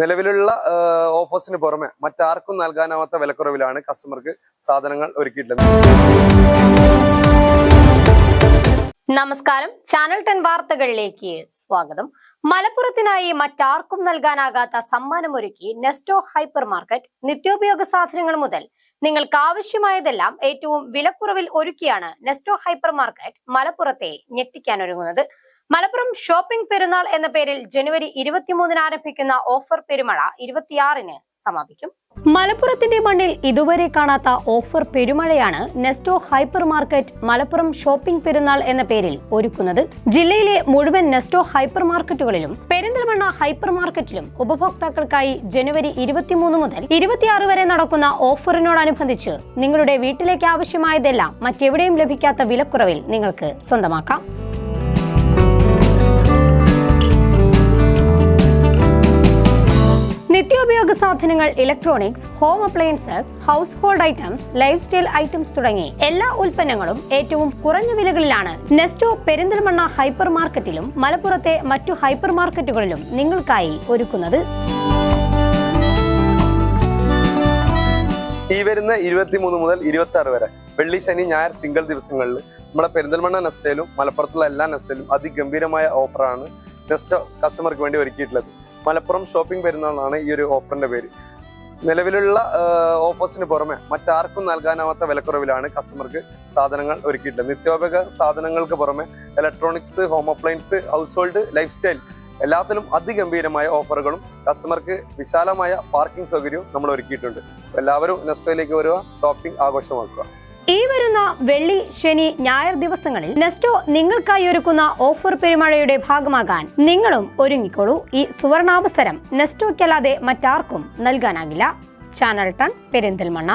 നിലവിലുള്ള ഓഫേഴ്സിന് പുറമെ മറ്റാർക്കും നൽകാനാവാത്ത വിലക്കുറവിലാണ് കസ്റ്റമർക്ക് സാധനങ്ങൾ ഒരുക്കിയിട്ടുള്ളത്. നമസ്കാരം. ചാനൽ ടെൻ വാർത്തകളിലേക്ക് സ്വാഗതം. മലപ്പുറത്തിനായി മറ്റാർക്കും നൽകാനാകാത്ത സമ്മാനമൊരുക്കി നെസ്റ്റോ ഹൈപ്പർ മാർക്കറ്റ് നിത്യോപയോഗ സാധനങ്ങൾ മുതൽ നിങ്ങൾക്ക് ആവശ്യമായതെല്ലാം ഏറ്റവും വിലക്കുറവിൽ ഒരുക്കിയാണ് നെസ്റ്റോ ഹൈപ്പർ മാർക്കറ്റ് മലപ്പുറത്തെ ഞെട്ടിക്കാനൊരുങ്ങുന്നത് മലപ്പുറം ഷോപ്പിംഗ് പെരുന്നാൾ എന്ന പേരിൽ ജനുവരി ഇരുപത്തിമൂന്നിന് ആരംഭിക്കുന്ന ഓഫർ പെരുമഴ ഇരുപത്തിയാറിന് സമാപിക്കും. മലപ്പുറത്തിന്റെ മണ്ണിൽ ഇതുവരെ കാണാത്ത offer പെരുമഴയാണ് Nesto hyper market Malappuram shopping പെരുന്നാൾ എന്ന പേരിൽ ഒരുക്കുന്നത്. ജില്ലയിലെ മുഴുവൻ നെസ്റ്റോ ഹൈപ്പർ മാർക്കറ്റുകളിലും പെരിന്തൽമണ്ണ ഹൈപ്പർ മാർക്കറ്റിലും ഉപഭോക്താക്കൾക്കായി ജനുവരി ഇരുപത്തിമൂന്ന് മുതൽ ഇരുപത്തിയാറ് വരെ നടക്കുന്ന ഓഫറിനോടനുബന്ധിച്ച് നിങ്ങളുടെ വീട്ടിലേക്ക് ആവശ്യമായതെല്ലാം മറ്റെവിടെയും ലഭിക്കാത്ത വിലക്കുറവിൽ നിങ്ങൾക്ക് സ്വന്തമാക്കാം. നിത്യോപയോഗ സാധനങ്ങൾ electronics home appliances household items lifestyle items തുടങ്ങി എല്ലാ ഉൽപ്പന്നങ്ങളും ഏറ്റവും കുറഞ്ഞ വിലകളിലാണ്. നെസ്റ്റോ പെരിന്തൽമണ്ണ ഹൈപ്പർ മാർക്കറ്റിലും മലപ്പുറത്തെ മറ്റു ഹൈപ്പർ മാർക്കറ്റുകളിലും നിങ്ങൾക്കായി ഒരുക്കുന്നത്. ഈ വരുന്ന ഇരുപത്തിമൂന്ന് മുതൽ ഇരുപത്തി ആറ് വരെ വെള്ളി ശനി ഞായർ തിങ്കൾ ദിവസങ്ങളിൽ നമ്മുടെ പെരിന്തൽമണ്ണ നെസ്റ്റയിലും മലപ്പുറത്തുള്ള എല്ലാ നെസ്റ്റയിലും അതിഗംഭീരമായ ഓഫറാണ് നെസ്റ്റോ കസ്റ്റമർക്ക് വേണ്ടി ഒരുക്കിയിട്ടുള്ളത്. മലപ്പുറം ഷോപ്പിംഗ് പെരുന്നാളാണ് ഈ ഒരു ഓഫറിന്റെ പേര്. നിലവിലുള്ള ഓഫേഴ്സിന് പുറമെ മറ്റാർക്കും നൽകാനാവാത്ത വിലക്കുറവിലാണ് കസ്റ്റമർക്ക് സാധനങ്ങൾ ഒരുക്കിയിട്ടുള്ളത്. നിത്യോപയോഗ സാധനങ്ങൾക്ക് പുറമെ electronics home appliance household lifestyle എല്ലാത്തിലും അതിഗംഭീരമായ ഓഫറുകളും കസ്റ്റമർക്ക് വിശാലമായ പാർക്കിംഗ് സൗകര്യവും നമ്മൾ ഒരുക്കിയിട്ടുണ്ട്. എല്ലാവരും നെസ്റ്റോയിലേക്ക് വരിക. ഷോപ്പിംഗ് ആഘോഷമാക്കുക. ഈ വരുന്ന വെള്ളി ശനി ഞായർ ദിവസങ്ങളിൽ നെസ്റ്റോ നിങ്ങൾക്കായി ഒരുക്കുന്ന ഓഫർ പെരുമഴയുടെ ഭാഗമാകാൻ നിങ്ങളും ഒരുങ്ങിക്കോളൂ. ഈ സുവർണാവസരം നെസ്റ്റോക്കല്ലാതെ മറ്റാർക്കും നൽകാനാകില്ല. Channel ton Perinthalmanna.